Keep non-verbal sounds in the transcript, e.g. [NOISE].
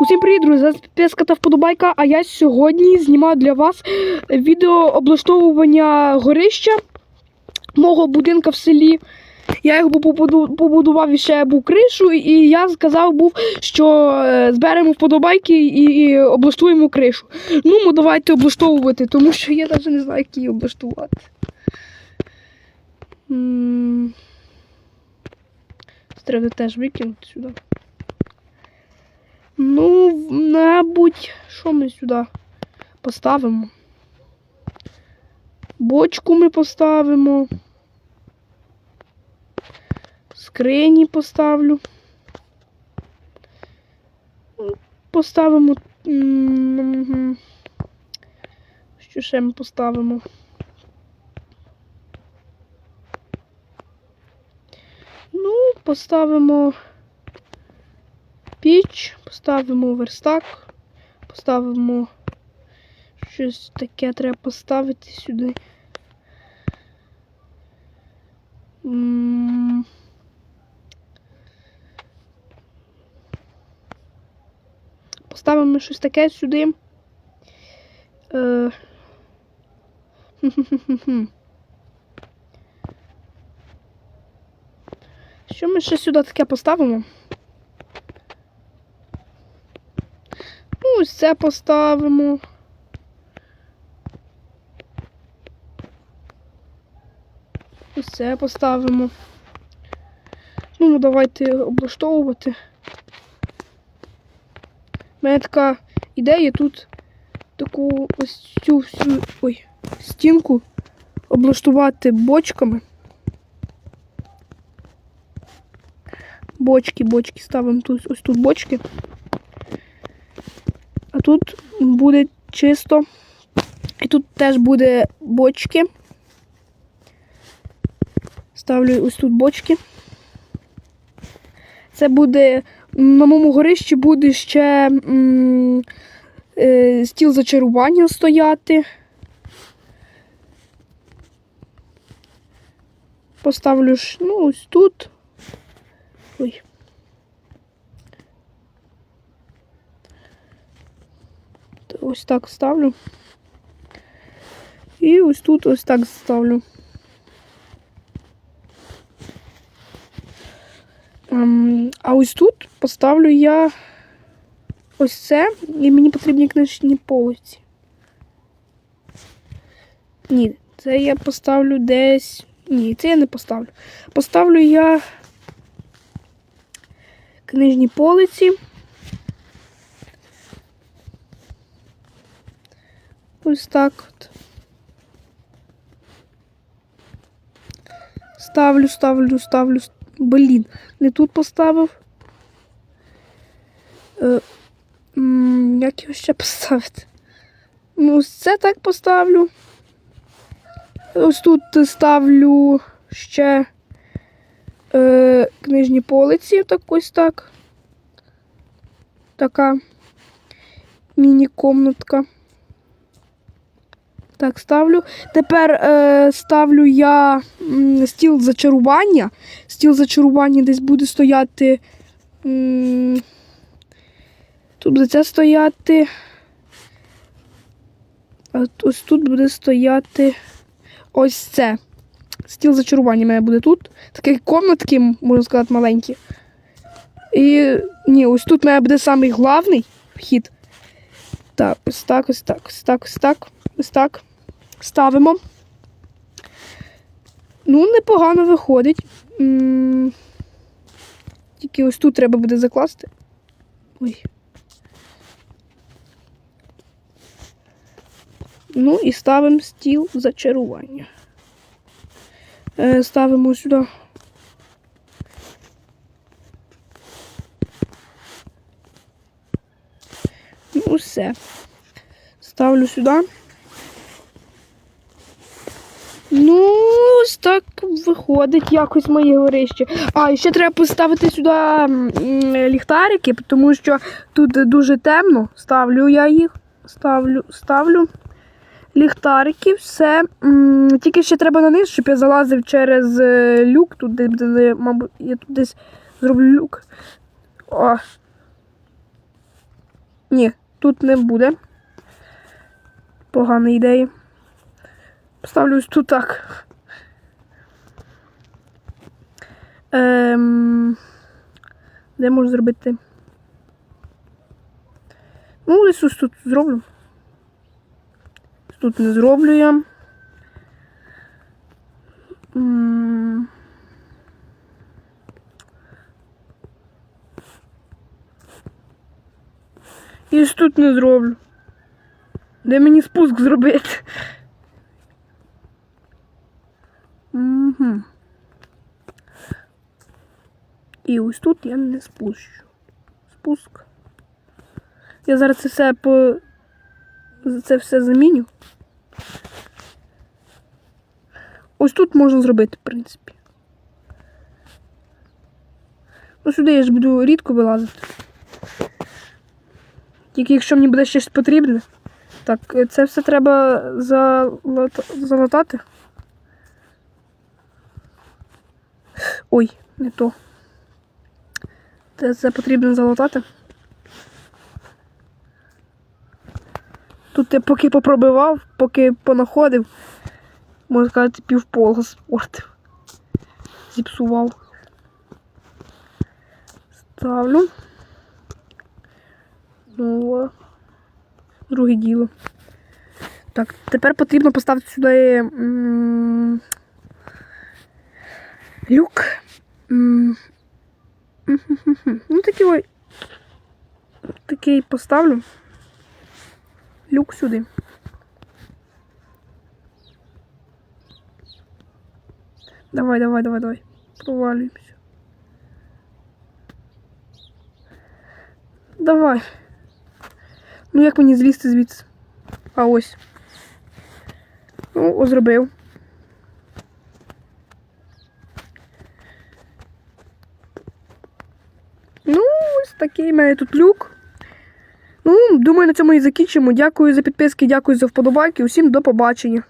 Усім привіт, друзі! Це підписка та вподобайка, а я сьогодні знімаю для вас відео облаштовування горища мого будинка в селі. Я його побудував і ще був кришу, і я сказав був, що е, зберемо вподобайки і, облаштуємо кришу. Ну, ми давайте облаштовувати, тому що я навіть не знаю, як її облаштувати. Треба теж викинути сюди. Мабуть, що ми сюди поставимо? Бочку ми поставимо. Скрині поставлю. Поставимо. Що ще ми поставимо? Ну, поставимо піч, поставимо верстак, поставимо щось таке треба поставити сюди. Поставимо щось таке сюди. Е. [LAUGHS] Що ми ще сюди таке поставимо? Ось це поставимо. Ось це поставимо. Ну, ну давайте облаштовувати. У мене така ідея тут таку ось цю всю ой, стінку облаштувати бочками. Бочки, бочки ставимо тут, ось тут бочки. Тут буде чисто. І тут теж буде бочки. Ставлю ось тут бочки. Це буде на моєму горищі буде ще м, е, стіл зачарування стояти. Поставлю ж, ну, ось тут. Ой. Ось так ставлю. І ось тут ось так ставлю. Ем, а ось тут поставлю я ось це, і мені потрібні книжні полиці. Ні, це я поставлю десь. Ні, це я не поставлю. Поставлю я книжні полиці. Ось так от. Ставлю, ставлю, ставлю. Блін, не тут поставив. Е, як його ще поставити? Ну, ось це так поставлю. Ось тут ставлю ще е, книжні полиці, так ось так. Така міні-комнатка. Так, ставлю. Тепер е, ставлю я м, стіл зачарування. Стіл зачарування десь буде стояти. М, тут буде це стояти. А ось тут буде стояти ось це. Стіл зачарування мене буде тут. Такі комнатки, можна сказати, маленькі. І ні, ось тут мене буде самий главний вхід. Так, ось так, ось так, ось так, ось так, ось так. Ставимо. Ну, непогано виходить. Тільки ось тут треба буде закласти. Ой. Ну і ставимо стіл зачарування. Е, ставимо сюди. Ну, все. Ставлю сюди. Ну, так виходить якось моє горище. А, і ще треба поставити сюди ліхтарики, тому що тут дуже темно. Ставлю я їх. Ставлю, ставлю ліхтарики, все. Тільки ще треба на низ, щоб я залазив через е, люк. Тут, де, мабуть, я тут десь зроблю люк. О, Ні, тут не буде. Погана ідея. Поставлю ось тут так. Ем, де можу зробити? Ну, десь ось тут зроблю. Тут не зроблю я. М. І ось тут не зроблю. Де мені спуск зробити? Угу. І ось тут я не спущу. Спуск. Я зараз це все по. Це все заміню. Ось тут можна зробити, в принципі. Ну, сюди я ж буду рідко вилазити. Тільки якщо мені буде щось потрібне. Так, е, це все треба залата- залатати. Ой, не то. Це, потрібно залатати. Тут я поки попробивав, поки понаходив, можна сказати, півпола спортив. Зіпсував. Ставлю. Ну, друге діло. Так, тепер потрібно поставити сюди люк. Ну, такий ой. Такий поставлю. Люк сюди. Давай, давай, давай, давай. Провалюємося. Давай. Ну як мені злізти звідси? А ось. Ну, зробив. Ну, ось такий має тут люк. Ну, думаю, на цьому і закінчимо. Дякую за підписки, дякую за вподобайки. Усім до побачення.